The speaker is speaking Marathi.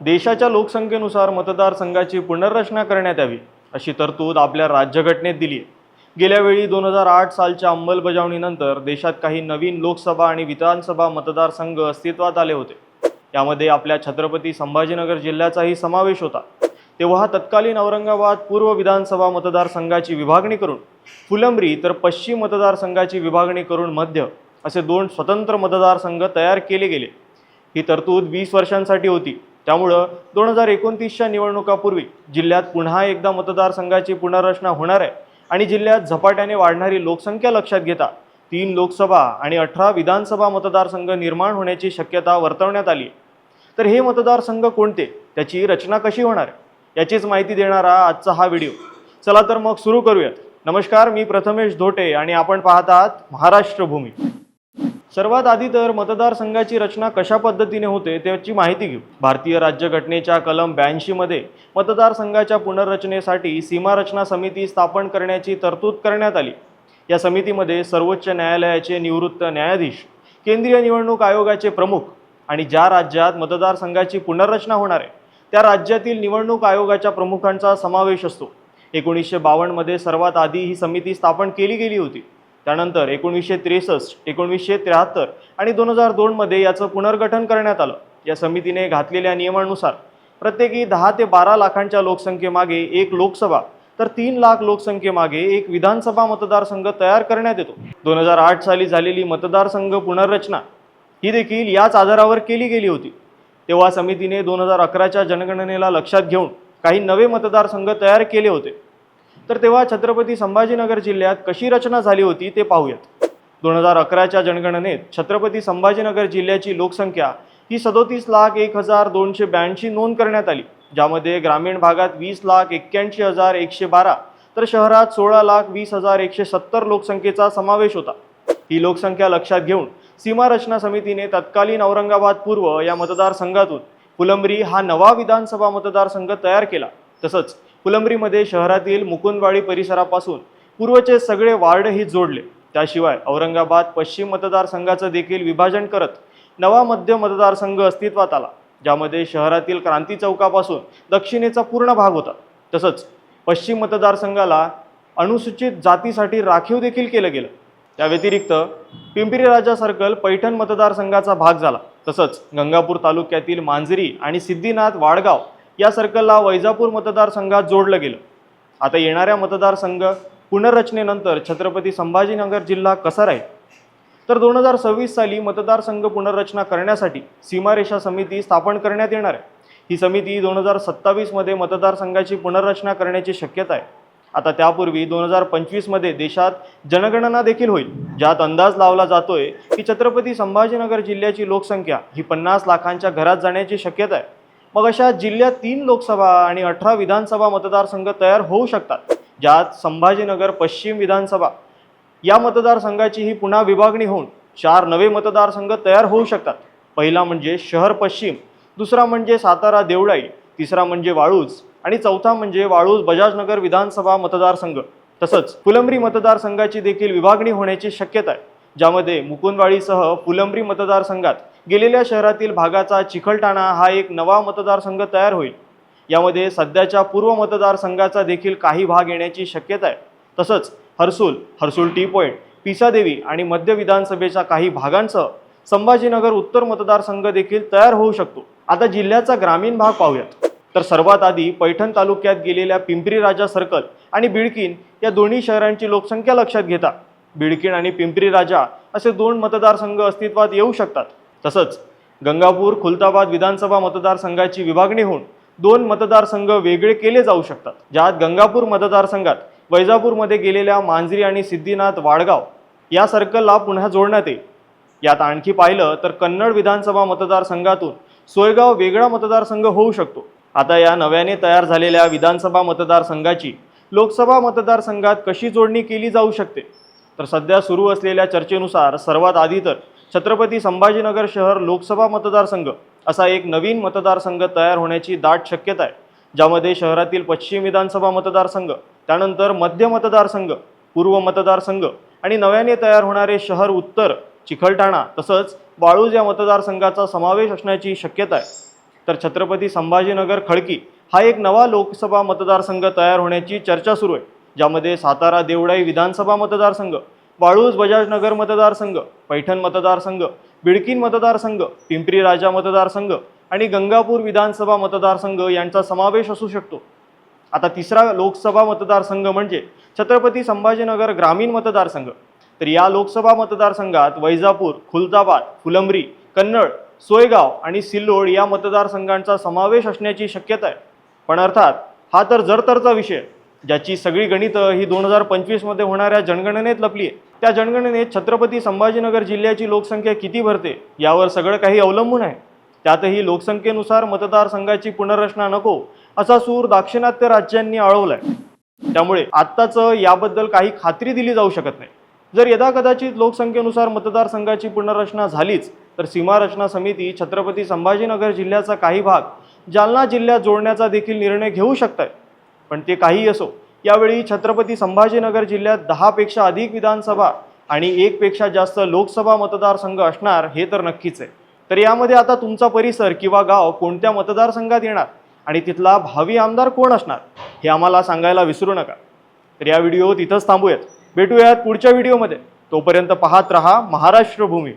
देशाच्या लोकसंख्येनुसार मतदारसंघाची पुनर्रचना करण्यात यावी अशी तरतूद आपल्या राज्यघटनेत दिली आहे. गेल्या वेळी दोन हजार आठ सालच्या अंमलबजावणीनंतर देशात काही नवीन लोकसभा आणि विधानसभा मतदारसंघ अस्तित्वात आले होते. यामध्ये आपल्या छत्रपती संभाजीनगर जिल्ह्याचाही समावेश होता. तेव्हा तत्कालीन औरंगाबाद पूर्व विधानसभा मतदारसंघाची विभागणी करून फुलंब्री तर पश्चिम मतदारसंघाची विभागणी करून मध्य असे दोन स्वतंत्र मतदारसंघ तयार केले गेले. ही तरतूद वीस वर्षांसाठी होती. त्यामुळं दोन हजार एकोणतीसच्या निवडणुकापूर्वी जिल्ह्यात पुन्हा एकदा मतदारसंघाची पुनर्रचना होणार आहे आणि जिल्ह्यात झपाट्याने वाढणारी लोकसंख्या लक्षात घेता तीन लोकसभा आणि अठरा विधानसभा मतदारसंघ निर्माण होण्याची शक्यता वर्तवण्यात आली आहे. तर हे मतदारसंघ कोणते? त्याची रचना कशी होणार आहे? याचीच माहिती देणारा आजचा हा व्हिडिओ. चला तर मग सुरू करूयात. नमस्कार मी प्रथमेश धोटे आणि आपण पाहत आहात महाराष्ट्र भूमी सर्वात आधी तर मतदारसंघाची रचना कशा पद्धतीने होते त्याची माहिती घेऊ. भारतीय राज्यघटनेच्या कलम ब्याऐंशीमध्ये मतदारसंघाच्या पुनर्रचनेसाठी सीमारचना समिती स्थापन करण्याची तरतूद करण्यात आली. या समितीमध्ये सर्वोच्च न्यायालयाचे निवृत्त न्यायाधीश केंद्रीय निवडणूक आयोगाचे प्रमुख आणि ज्या राज्यात मतदारसंघाची पुनर्रचना होणार आहे त्या राज्यातील निवडणूक आयोगाच्या प्रमुखांचा समावेश असतो. एकोणीसशे बावन्नमध्ये सर्वात आधी ही समिती स्थापन केली गेली होती. त्यानंतर एकोणीसशे त्रेसष्ट एकोणीसशे त्र्याहत्तर आणि दोन हजार दोनमध्ये याचं पुनर्गठन करण्यात आलं. या समितीने घातलेल्या नियमानुसार प्रत्येकी दहा ते बारा लाखांच्या लोकसंख्येमागे एक लोकसभा तर तीन लाख लोकसंख्येमागे एक विधानसभा मतदारसंघ तयार करण्यात येतो. दोन हजार आठ साली झालेली मतदारसंघ पुनर्रचना ही देखील याच आधारावर केली गेली होती. तेव्हा समितीने दोन हजार अकराच्या जनगणनेला लक्षात घेऊन काही नवे मतदारसंघ तयार केले होते. तर तेव्हा छत्रपती संभाजीनगर जिल्ह्यात कशी रचना झाली होती ते पाहूयात. दोन हजार अकराच्या जनगणनेत छत्रपती संभाजीनगर जिल्ह्याची लोकसंख्या ही सदोतीस लाख एक हजार दोनशे ब्याऐंशी नोंद करण्यात आली. ज्यामध्ये ग्रामीण भागात वीस लाख एक्क्याऐंशी हजार एकशे बारा तर शहरात सोळा लाख वीस हजार एकशे सत्तर लोकसंख्येचा समावेश होता. ही लोकसंख्या लक्षात घेऊन सीमारचना समितीने तत्कालीन औरंगाबाद पूर्व या मतदारसंघातून फुलंब्री हा नवा विधानसभा मतदारसंघ तयार केला. तसंच फुलंब्रीमध्ये शहरातील मुकुंदवाडी परिसरापासून पूर्वचे सगळे वार्डही जोडले. त्याशिवाय औरंगाबाद पश्चिम मतदारसंघाचं देखील विभाजन करत नवा मध्य मतदारसंघ अस्तित्वात आला ज्यामध्ये शहरातील क्रांती चौकापासून दक्षिणेचा पूर्ण भाग होता. तसंच पश्चिम मतदारसंघाला अनुसूचित जातीसाठी राखीव देखील केलं गेलं. त्या व्यतिरिक्त पिंपरी राजा सर्कल पैठण मतदारसंघाचा भाग झाला. तसंच गंगापूर तालुक्यातील मांजरी आणि सिद्धिनाथ वाडगाव या सर्कलला वैजापूर मतदारसंघात जोडलं गेलं. आता येणाऱ्या मतदारसंघ पुनर्रचनेनंतर छत्रपती संभाजीनगर जिल्हा कसा राहील? तर दोन हजार सव्वीस साली मतदारसंघ पुनर्रचना करण्यासाठी सीमारेषा समिती स्थापन करण्यात येणार आहे. ही समिती दोन हजार सत्तावीसमध्ये मतदारसंघाची पुनर्रचना करण्याची शक्यता आहे. आता त्यापूर्वी दोन हजार पंचवीसमध्ये देशात जनगणना देखील होईल. ज्यात अंदाज लावला जातोय की छत्रपती संभाजीनगर जिल्ह्याची लोकसंख्या ही पन्नास लाखांच्या घरात जाण्याची शक्यता आहे. मग अशा जिल्ह्यात तीन लोकसभा आणि अठरा विधानसभा मतदारसंघ तयार होऊ शकतात ज्यात संभाजीनगर पश्चिम विधानसभा. या मतदारसंघाची ही पुन्हा विभागणी होऊन चार नवे मतदारसंघ तयार होऊ शकतात. पहिला म्हणजे शहर पश्चिम दुसरा म्हणजे सातारा देवळाई तिसरा म्हणजे वाळूज आणि चौथा म्हणजे वाळूज बजाजनगर विधानसभा मतदारसंघ. तसंच फुलंब्री मतदारसंघाची देखील विभागणी होण्याची शक्यता आहे ज्यामध्ये मुकुंदवाडीसह फुलंब्री मतदारसंघात गेलेल्या शहरातील भागाचा चिखलठाणा हा एक नवा मतदारसंघ तयार होईल. यामध्ये सध्याच्या पूर्व मतदारसंघाचा देखील काही भाग येण्याची शक्यता आहे. तसंच हर्सूल हर्सूल टी पॉईंट पिसादेवी आणि मध्य विधानसभेच्या काही भागांसह संभाजीनगर उत्तर मतदारसंघ देखील तयार होऊ शकतो. आता जिल्ह्याचा ग्रामीण भाग पाहूयात. तर सर्वात आधी पैठण तालुक्यात गेलेल्या पिंपरी राजा सर्कल आणि बिडकीन या दोन्ही शहरांची लोकसंख्या लक्षात घेता. बिडकीन आणि पिंपरी राजा असे दोन मतदारसंघ अस्तित्वात येऊ शकतात. तसंच गंगापूर खुलताबाद विधानसभा मतदारसंघाची विभागणी होऊन दोन मतदारसंघ वेगळे केले जाऊ शकतात ज्यात गंगापूर मतदारसंघात वैजापूरमध्ये गेलेल्या मांजरी आणि सिद्धिनाथ वाडगाव या सर्कलला पुन्हा जोडण्यात येईल. यात आणखी पाहिलं तर कन्नड विधानसभा मतदारसंघातून सोयगाव वेगळा मतदारसंघ होऊ शकतो. आता या नव्याने तयार झालेल्या विधानसभा मतदारसंघाची लोकसभा मतदारसंघात कशी जोडणी केली जाऊ शकते? तर सध्या सुरू असलेल्या चर्चेनुसार सर्वात आधी तर छत्रपती संभाजीनगर शहर लोकसभा मतदारसंघ असा एक नवीन मतदारसंघ तयार होण्याची दाट शक्यता आहे ज्यामध्ये शहरातील पश्चिम विधानसभा मतदारसंघ त्यानंतर मध्य मतदारसंघ पूर्व मतदारसंघ आणि नव्याने तयार होणारे शहर उत्तर चिखलठाणा तसंच वाळूज या मतदारसंघाचा समावेश असण्याची शक्यता आहे. तर छत्रपती संभाजीनगर खडकी हा एक नवा लोकसभा मतदारसंघ तयार होण्याची चर्चा सुरू आहे ज्यामध्ये सातारा देवळाई विधानसभा मतदारसंघ वाळूज बजाजनगर मतदारसंघ पैठण मतदारसंघ बिडकीन मतदारसंघ पिंपरी राजा मतदारसंघ आणि गंगापूर विधानसभा मतदारसंघ यांचा समावेश असू शकतो. आता तिसरा लोकसभा मतदारसंघ म्हणजे छत्रपती संभाजीनगर ग्रामीण मतदारसंघ. तर या लोकसभा मतदारसंघात वैजापूर खुलताबाद फुलंब्री कन्नड सोयगाव आणि सिल्लोड या मतदारसंघांचा समावेश असण्याची शक्यता आहे. पण अर्थात हा तर जरतरचा विषय ज्याची सगळी गणितं ही दोन हजार पंचवीसमध्ये होणाऱ्या जनगणनेत लपली आहे. त्या जनगणनेत छत्रपती संभाजीनगर जिल्ह्याची लोकसंख्या किती भरते यावर सगळं काही अवलंबून आहे. त्यातही लोकसंख्येनुसार मतदारसंघाची पुनर्रचना नको असा सूर दाक्षिणात्य राज्यांनी आळवलाय. त्यामुळे आत्ताचं याबद्दल काही खात्री दिली जाऊ शकत नाही. जर यदा कदाचित लोकसंख्येनुसार मतदारसंघाची पुनर्रचना झालीच तर सीमारचना समिती छत्रपती संभाजीनगर जिल्ह्याचा काही भाग जालना जिल्ह्यात जोडण्याचा देखील निर्णय घेऊ शकत पण ते काहीही असो यावेळी छत्रपती संभाजीनगर जिल्ह्यात दहापेक्षा अधिक विधानसभा आणि एकपेक्षा जास्त लोकसभा मतदारसंघ असणार हे तर नक्कीच आहे. तर यामध्ये आता तुमचा परिसर किंवा गाव कोणत्या मतदारसंघात येणार आणि तिथला भावी आमदार कोण असणार हे आम्हाला सांगायला विसरू नका. तर या व्हिडिओ तिथंच थांबूयात. भेटूयात पुढच्या व्हिडिओमध्ये. तोपर्यंत पाहत रहा महाराष्ट्र भूमी